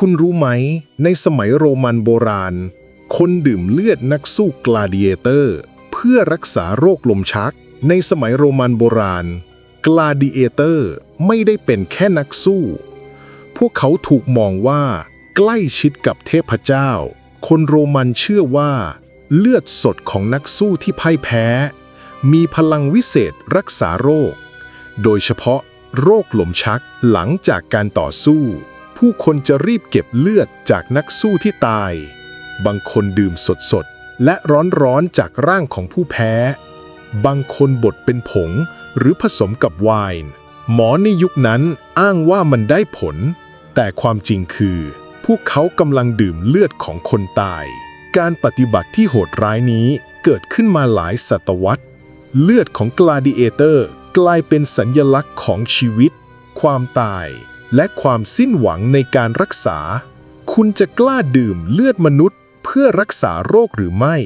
คุณรู้ไหม ในสมัยโรมันโบราณ คนดื่มเลือดนักสู้กลาดิเอเตอร์ เพื่อรักษาโรคลมชัก ในสมัยโรมันโบราณ กลาดิเอเตอร์ไม่ได้เป็นแค่นักสู้ พวกเขาถูกมองว่า ใกล้ชิดกับเทพเจ้า คนโรมันเชื่อว่า เลือดสดของนักสู้ที่พ่ายแพ้ มีพลังวิเศษรักษาโรค โดยเฉพาะโรคลมชักหลังจากการต่อสู้ ผู้คนจะรีบเก็บเลือดจากนักสู้ที่ตาย บางคนดื่มสดๆ และร้อนๆ จากร่างของผู้แพ้ บางคนบดเป็นผงหรือผสมกับไวน์ หมอในยุคนั้นอ้างว่ามันได้ผล แต่ความจริงคือ พวกเขากำลังดื่มเลือดของคนตาย การปฏิบัติที่โหดร้ายนี้เกิดขึ้นมาหลายศตวรรษ เลือดของกลาดิเอเตอร์กลายเป็นสัญญลักษณ์ของชีวิต ความตาย และความสิ้นหวังในการรักษา คุณจะกล้าดื่มเลือดมนุษย์เพื่อรักษาโรคหรือไม่